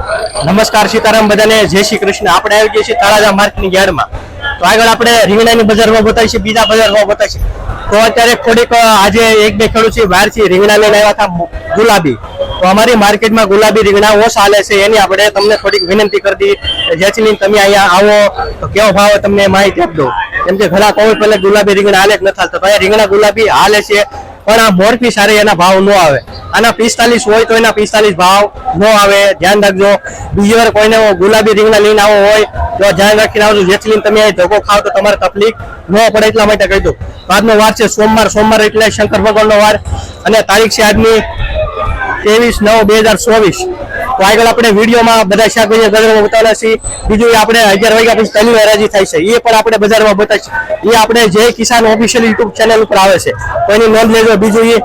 નમસ્કાર સીતારામ બધાને, જય શ્રી કૃષ્ણ. આપણે આવી ગયા છીએ તળાજા માર્કેટની યાર્ડમાં. તો આગળ આપણે રીંગણાની બજારમાં બતાવીશું બીજા બજારમાં બતાવીશું તો અત્યારે થોડીક આજે એક બે ખેડૂત છે બહારથી રીંગણા લઈને આવ્યા હતા ગુલાબી. તો અમારી માર્કેટમાં ગુલાબી રીંગણા ઓછા હાલે છે, એની આપણે તમને થોડીક વિનંતી કરી દીધી જેથી તમે અહીંયા આવો, તો કેવો ભાવ તમને માહિતી આપજો. કેમ કે ઘણા કોઈ પહેલા ગુલાબી રીંગણા હાલે જ નથી હાલતા તો અહીંયા રીંગણા ગુલાબી હાલે છે, પણ આ મોરપી સારી એના ભાવ ન આવે. આના પિસ્તાલીસ હોય તો એના પિસ્તાલીસ ભાવ ન આવે. ધ્યાન રાખજો. બીજી વાર કોઈને ગુલાબી રીંગણા લઈને આવો હોય, તો ધ્યાન રાખીને આવજો. જેથી તમે અહીં ધોકો ખાવ તો તમારે તકલીફ ન પડે એટલા માટે કહી દઉં. આજનો વાર છે સોમવાર. સોમવાર એટલે શંકર ભગવાનનો વાર. અને તારીખ છે આજની ત્રેવીસ નવ બે હજાર ચોવીસ. તો આગળ આપણે વિડીયોમાં બધા શાકભાજી બજારમાં બતાવેલા છીએ. બીજું આપણે અગિયાર વાગ્યા પછી પહેલી હરાજી થાય છે. એ પણ આપણે બજારમાં બતાવીશું. એ આપણે જે કિસાન ઓફિશિયલ યુટ્યુબ ચેનલ ઉપર આવે છે. તો એની નોંધ લેજો. બીજું એ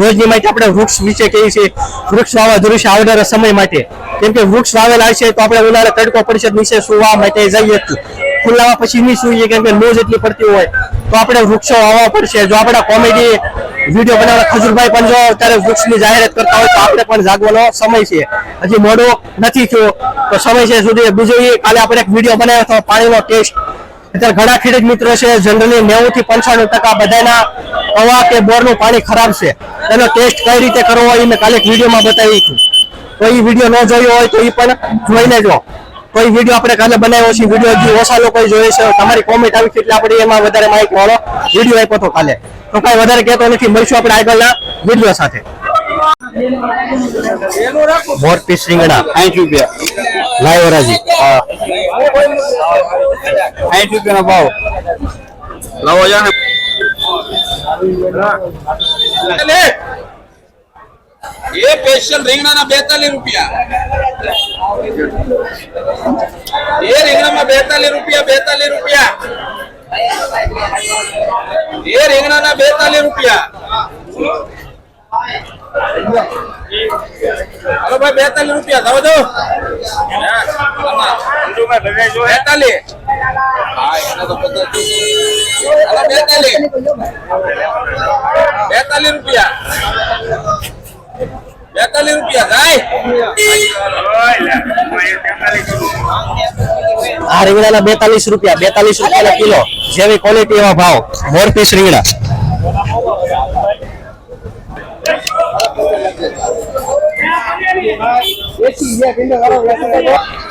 રોજની માહિતી આપણે વૃક્ષ વિશે કહીએ છીએ. વૃક્ષ વાવવા જરૂરી છે આવનારા સમય માટે. કેમ કે વૃક્ષ વાવેલા છે તો આપણે ઉનાળે તડકો પરિષદ નીચે સુવા માટે જઈએ ખુલ્લામાં પછી નહીં સુઈએ કેમ કે લોજ એટલી પડતી હોય. તો આપણે વૃક્ષો વાવવા પડશે. જો આપણે કોમેડી વીડિયો બનાવવા ખજુરભાઈ પણ જો અત્યારે વૃક્ષની જાહેરાત કરતા હોય તો આપણે પણ જાગવાનો સમય છે. હજી મોડો નથી થયો. તો સમય છે સુધી બીજું કાલે આપણે એક વીડિયો બનાવ્યો હતો, પાણીનો ટેસ્ટ. અત્યારે ઘણા ખેડૂત મિત્રો છે, જનરલી નેવું થી પંચાણું ટકા બધાના પવા કે બોરનું પાણી ખરાબ છે. એનો ટેસ્ટ કઈ રીતે કરવો એ મેં કાલે વિડીયોમાં બતાવી છું. એ વીડિયો ન જોયો હોય તો એ પણ જોઈ લેજો કોઈ વીડિયો આપણે કાલે બનાવ્યો છે. વીડિયો હજી ઓછા લોકો જોયે છે. તમારી કોમેન્ટ આવી છે એટલે આપણે એમાં વધારે માહિતી વાળો વીડિયો આપ્યો હતો કાલે. તો કઈ વધારે કહેતો નથી. મળીશું આપણે આગળના વીડિયો સાથે. મોર પીસ રીંગણા. સાઠ રૂપિયા. લાઈવ હરાજી. સાઠ રૂપિયાનો ભાવ. લાવો જાણે એ રીંગણાના બેતાલીસ રૂપિયા. એ રીંગણામાં બેતાલીસ રૂપિયા બેતાલીસ રૂપિયા. એ રીંગણાના બેતાલીસ રૂપિયા. હલો ભાઈ, બેતાલીસ રૂપિયા થાવ દો બેતાલીસ. હા, એને તો બેતાલીસ. રૂપિયા. બેતાલીસ રૂપિયા આ રીંગણાના બેતાલીસ રૂપિયા બેતાલીસ રૂપિયા કિલો. જેવી ક્વોલિટી એવા ભાવ. મોર પીસ રીંગણા. આ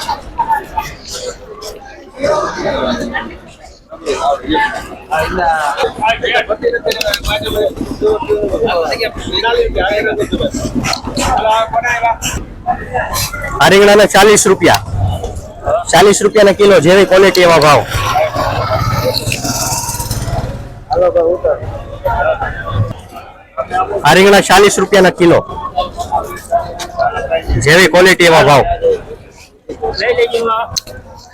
રીંગણાના ચાલીસ રૂપિયા. ચાલીસ રૂપિયાના કિલો જેવી ક્વોલિટી એવા ભાવ. આ રીંગણા ચાલીસ રૂપિયાના કિલો જેવી ક્વોલિટી એવા ભાવ.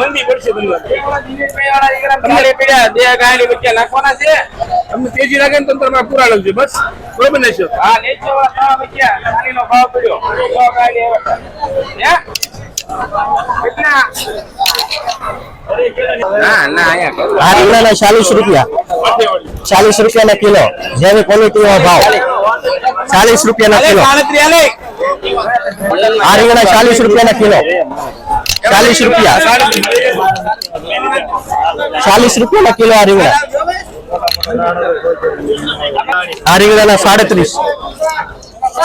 મંદી પડશે તમારે નાખવાના છે તમને તેજી લાગે ને તો તમારે પૂરા લાગશે બસ બરોબર ને છે હા નેચો વાળા વચ્ચે ભાવ પડ્યો ના ના આ રીંગણાના ચાલીસ રૂપિયા. રૂપિયાના કિલો. જેવી ક્વોલિટી ભાવ. ચાલીસ રૂપિયાના કિલો. આ રીંગણા ચાલીસ રૂપિયાના કિલો. ચાલીસ રૂપિયા. ચાલીસ રૂપિયાના કિલો આ રીંગણા. આ રીંગણાના સાડત્રીસ.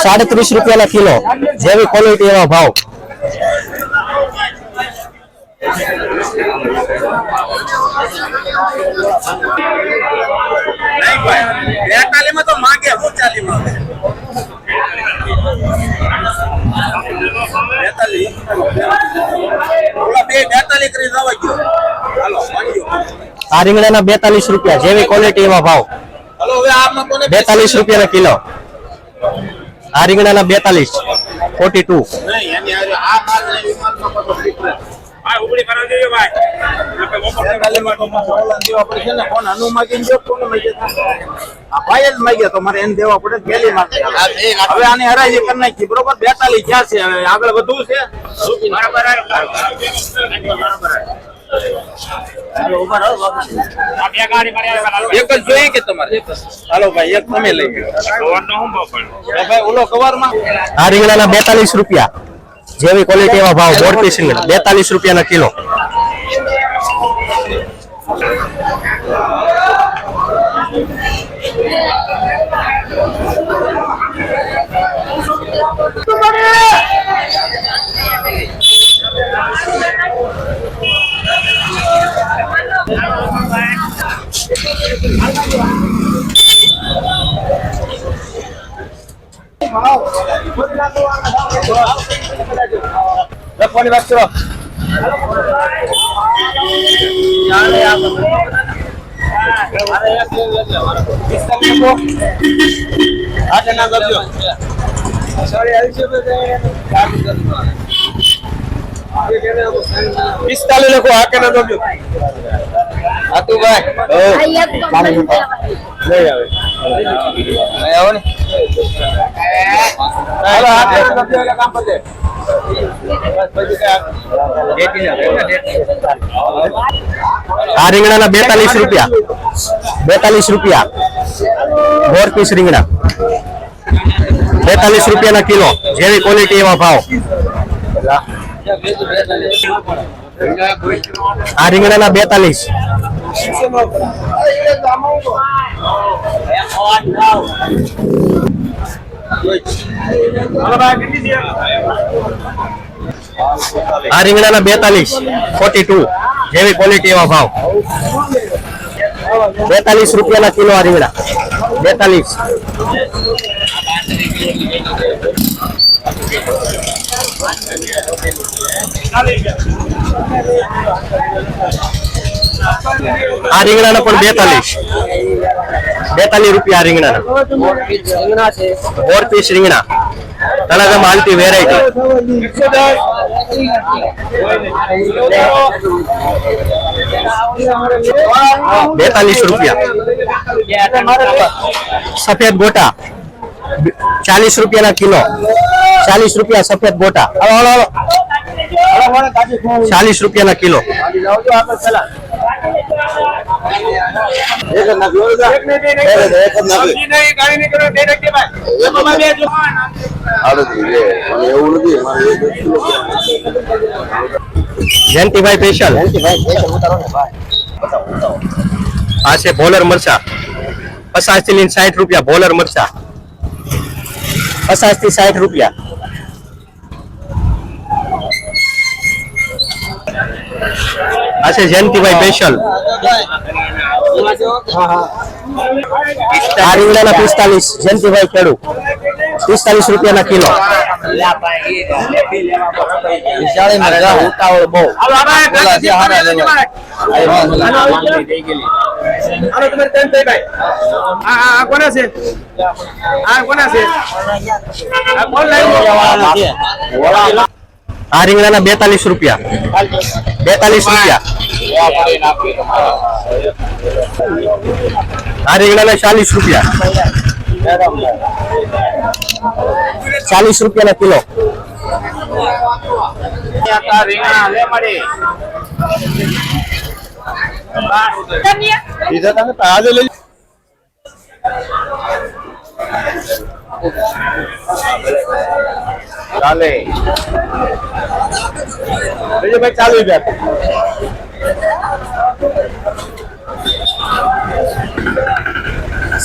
સાડત્રીસ રૂપિયાના કિલો. જેવી ક્વોલિટી એવા ભાવ. નહીં ભાઈ બેતાલીમાં તો માગે હું ચાલીમાં બેતાલીસ. બે બેતાલીસ કરી જવા ગયો. હાલો આ રીંગણાના બેતાલીસ રૂપિયા જેવી ક્વોલિટી એવા ભાવ. હાલો હવે આમાં કોને બેતાલીસ રૂપિયાના કિલો. આ રીંગણાના બેતાલીસ ફોર્ટી ટુ બેતાલીસ ક્યાં છે હવે આગળ વધુ છે? એક જ જોઈએ કે તમારે? હાલો ભાઈ એક તમે લઈ ગયો ભાઈ ઓલો કવરમાં? આ રીંગણાના બેતાલીસ રૂપિયા. જેવી ક્વોલિટી એવા ભાવ બોર પીસ બેતાલીસ રૂપિયાના કિલો. લખવાની વાત કરો પિસ્તાલીસ લખો આ કે ના દોજો હાતુભાઈ લઈ લઈ આવે આવો ને હાલો હાથે કામ પતે આ રીંગણાના બેતાલીસ રૂપિયા. બેતાલીસ રૂપિયા. બોર પીસ રીંગણા. બેતાલીસ રૂપિયાના કિલો. જેવી ક્વોલિટી એવા ભાવ. આ રીંગણાના બેતાલીસ. આ રીંગણાના બેતાલીસ ફોર્ટી ટુ જેવી ક્વોલિટી એવા ભાવ. બેતાલીસ રૂપિયાના કિલો આ રીંગણા. બેતાલીસ. આ રીંગણાના પણ બેતાલીસ. બેતાલીસ રૂપિયા આ રીંગણાના. ફોર પીસ રીંગણા. તળાજામાં હાલતી વેરાયટી બેતાલીસ રૂપિયા. સફેદ ગોટા. ચાલીસ રૂપિયાના કિલો. ચાલીસ રૂપિયા સફેદ ગોટા. ચાલીસ રૂપિયાના કિલો. એક જ નાખ્યો, એક જ નાખ્યો. સમજી નહીં, ગાડી નહીં કરો, ડાયરેક્ટ ભાઈ એક માં બે જો. એવું નથી મારે એક જયંતિભાઈ સ્પેશિયલ આ છે બોલર મરચા પચાસથી લઈને રૂપિયા બોલર મરચા પચાસથી સાઠ રૂપિયા આ છે જયંતિભાઈ સ્પેશિયલ આ રીંગણાના પિસ્તાલીસ જયંતિભાઈ ખેડૂ પિસ્તાલીસ રૂપિયાના કિલો ઉતાવળ બહુ. હાલો, તમારે ટાઈમ થઈ ભાઈ. આ- આ- આ કોના છે આ કોના છે આ કોણ લાવ્યું? આ રીંગણાના બેતાલીસ રૂપિયા. બેતાલીસ રૂપિયા. આ રીંગણાના ચાલીસ રૂપિયા. ચાલીસ રૂપિયાના કિલો. આ રીંગણા લે મળી. બીજા તમે તાજે લઈ ચાલે. બીજું ભાઈ ચાલુ ગયા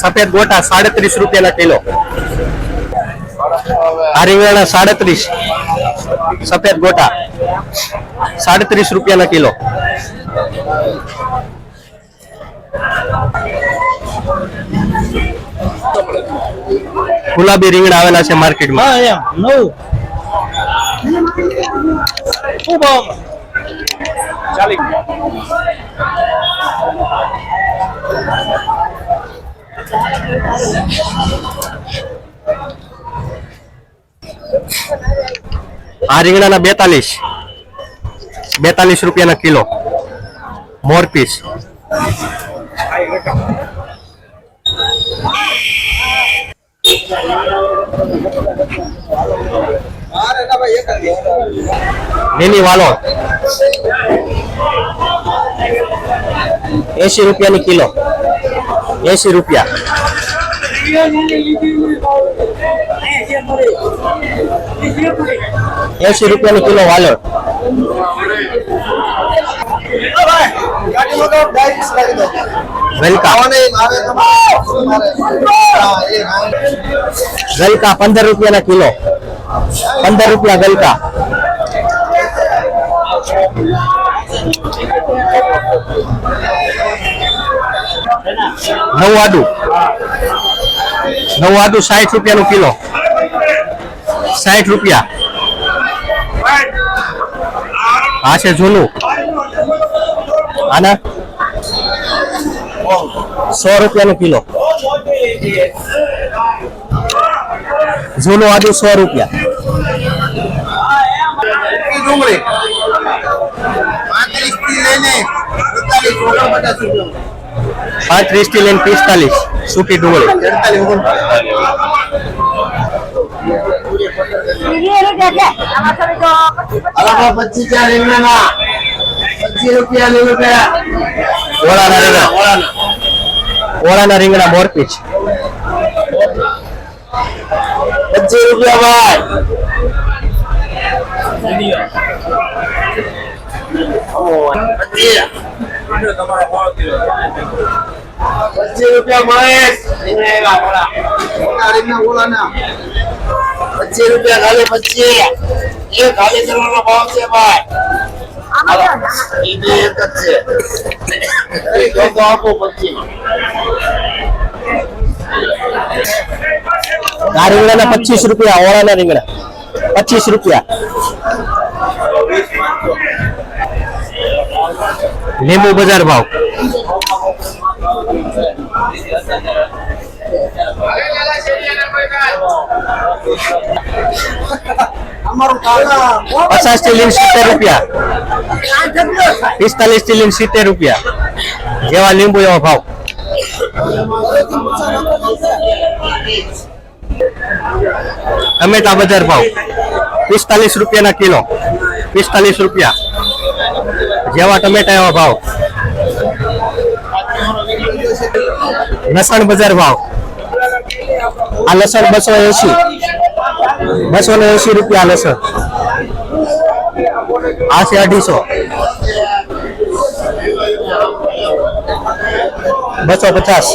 સફેદ ગોટા સાડત્રીસ રૂપિયાના કિલો. રીંગણાના સાડત્રીસ. સફેદ ગોટા સાડત્રીસ રૂપિયાના કિલો. ગુલાબી રીંગણા આવેલા છે માર્કેટમાં. હા એમ. નવ. શું ભાવ ચાલી. આ રીંગણાના બેતાલીસ. બેતાલીસ રૂપિયાના કિલો. મોરપીસ લીલી વાલો. એસી રૂપિયાની કિલો. એસી રૂપિયા. એસી રૂપિયાની કિલો વાલો ગલકા ગલકા પંદર રૂપિયાના કિલો. પંદર રૂપિયા ગલકા. નવ આદુ નવ આદુ સાઠ રૂપિયાનું કિલો. સાઠ રૂપિયા. આ છે જૂનું. આના સો રૂપિયાનું કિલો. જૂનું આદુ સો રૂપિયા. પાંત્રીસથી લઈને પિસ્તાલીસ. સૂકી ડુંગળી. ઓળાના રીંગણા. ઓળાના રીંગણા મોરપીચ. પચીસ રૂપિયા ભાઈ. પચીસ રૂપિયા મહેશ. પચીસ રૂપિયા ખાલી પચીસ એ ખાલી કરવાનો ભાવ છે ભાઈ. એક જ છે. આપો પચીસ આ રીંગણાના પચીસ રૂપિયા ઓળાના રીંગણા પચીસ રૂપિયા લીંબુ બજાર ભાવ અમારું કાકા પચાસથી લઈને સિત્તેર રૂપિયા પિસ્તાલીસથી લઈને સિત્તેર રૂપિયા જેવા લીંબુ એવા ભાવ ટમેટા બજાર ભાવ. પિસ્તાલીસ રૂપિયાના કિલો. પિસ્તાલીસ રૂપિયા. જેવા ટમેટા એવા ભાવ. લસણ બજાર ભાવ. આ લસણ બસો એસી બસો ને એસી રૂપિયા લસણ. આ છે અઢીસો. બસો પચાસ.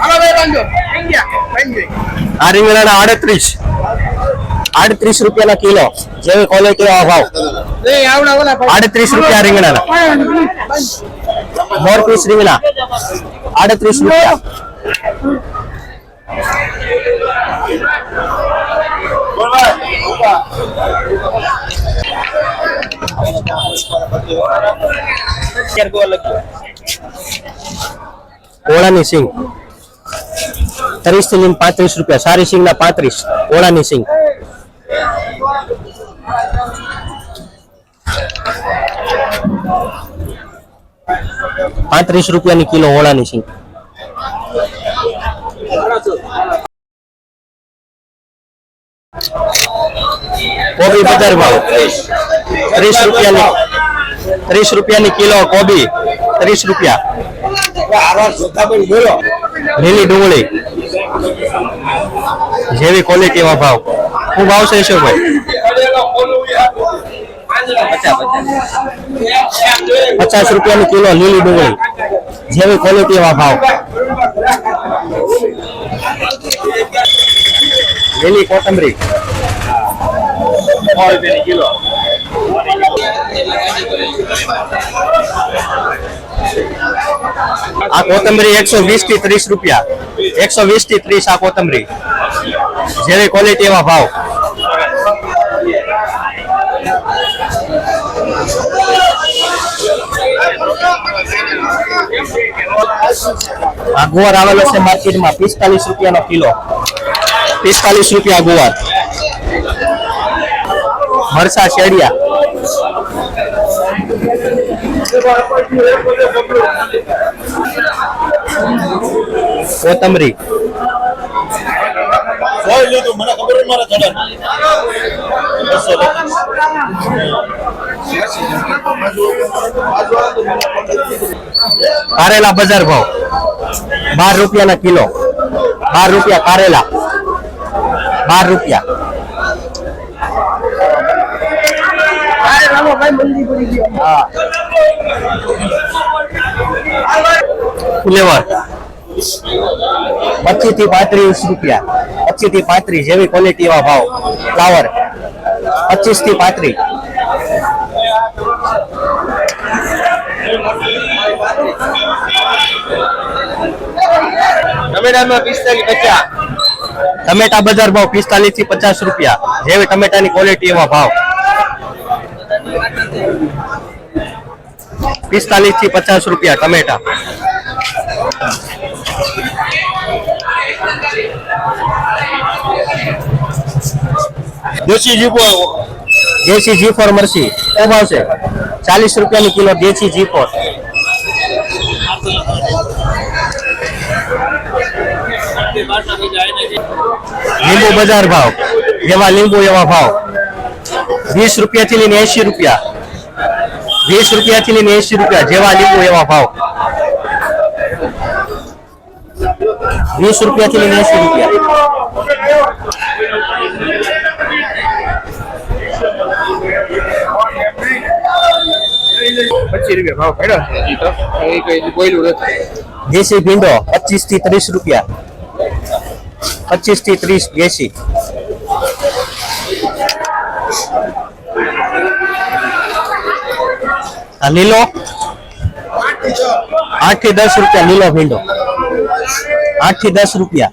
હાલો ભાઈ બાંધો થઈ ગયા બાંધી આ રીંગણાના આડત્રીસ આડત્રીસ રૂપિયાના કિલો જેવી ક્વોલિટી એવા ભાવ નહીં આવડા ઓલા આડત્રીસ રૂપિયા રીંગણાના મોર પીસ રીંગણા આડત્રીસ રૂપિયા ઓળાની સિંગ. ત્રીસથી લઈને પાંત્રીસ રૂપિયા. સારી સિંગ ના પાંત્રીસ. ઓળાની સિંગ. પાંત્રીસ રૂપિયાની કિલો ઓળાની સિંગ. કોબી બજાર ભાવ ત્રીસ રૂપિયાની ત્રીસ રૂપિયાની કિલો કોબી. ત્રીસ રૂપિયા. લીલી ડુંગળી. જેવી ક્વોલિટી એવા ભાવ. શું ભાવ છે ઈશ્વરભાઈ પચાસ રૂપિયાની કિલો લીલી ડુંગળી. જેવી ક્વોલિટી એવા ભાવ. લીલી કોથમરી. કિલો આ કોથમરી એકસો વીસથી ત્રીસ રૂપિયા. એકસો વીસથી ત્રીસ આ કોથમરી. જેવી ક્વોલિટી એવા ભાવ. આ ગુવાર આવેલો છે માર્કેટમાં પિસ્તાલીસ રૂપિયાનો કિલો. પિસ્તાલીસ રૂપિયા ગુવાર. મરસા શેડિયા. કોથમરી. જોઈ લીધું મને ખબર જ મારા ચડે બસો કારેલા બજાર ભાવ. બાર રૂપિયાના કિલો. બાર રૂપિયા કારેલા. બાર રૂપિયા. પચીસથી પાંત્રીસ રૂપિયા. પચીસથી પાંત્રીસ જેવી ક્વોલિટી એવા ભાવ. ફ્લાવર પચીસથી પાંત્રીસ. ટમેટામાં પિસ્તાલીસ પચાસ. ટમેટા બજાર ભાવ પિસ્તાલીસથી પચાસ રૂપિયા. જેવી ટમેટાની ક્વોલિટી એવા ભાવ. પિસ્તાલીસથી પચાસ રૂપિયા ટમેટા. દેશી જીપો દેશી મરસી એ ભાવ છે? ચાલીસ રૂપિયાની કિલો દેશી જીપો લીંબુ બજાર ભાવ. જેવા લીંબુ એવા ભાવ. વીસ રૂપિયાથી લઈને એસી રૂપિયા. વીસ રૂપિયાથી લઈને એસી રૂપિયા જેવા લીંબુ એવા ભાવ વીસ રૂપિયાથી લઈને એસી રૂપિયા પચીસ રૂપિયા ભાવ પડ્યો છે હજી તો એ કઈ બોયલું નથી દેશી ભીંડો પચીસથી ત્રીસ રૂપિયા પચીસથી ત્રીસ દેશી લીલો? આઠથી દસ રૂપિયા લીલો ભીંડો. આઠથી દસ રૂપિયા.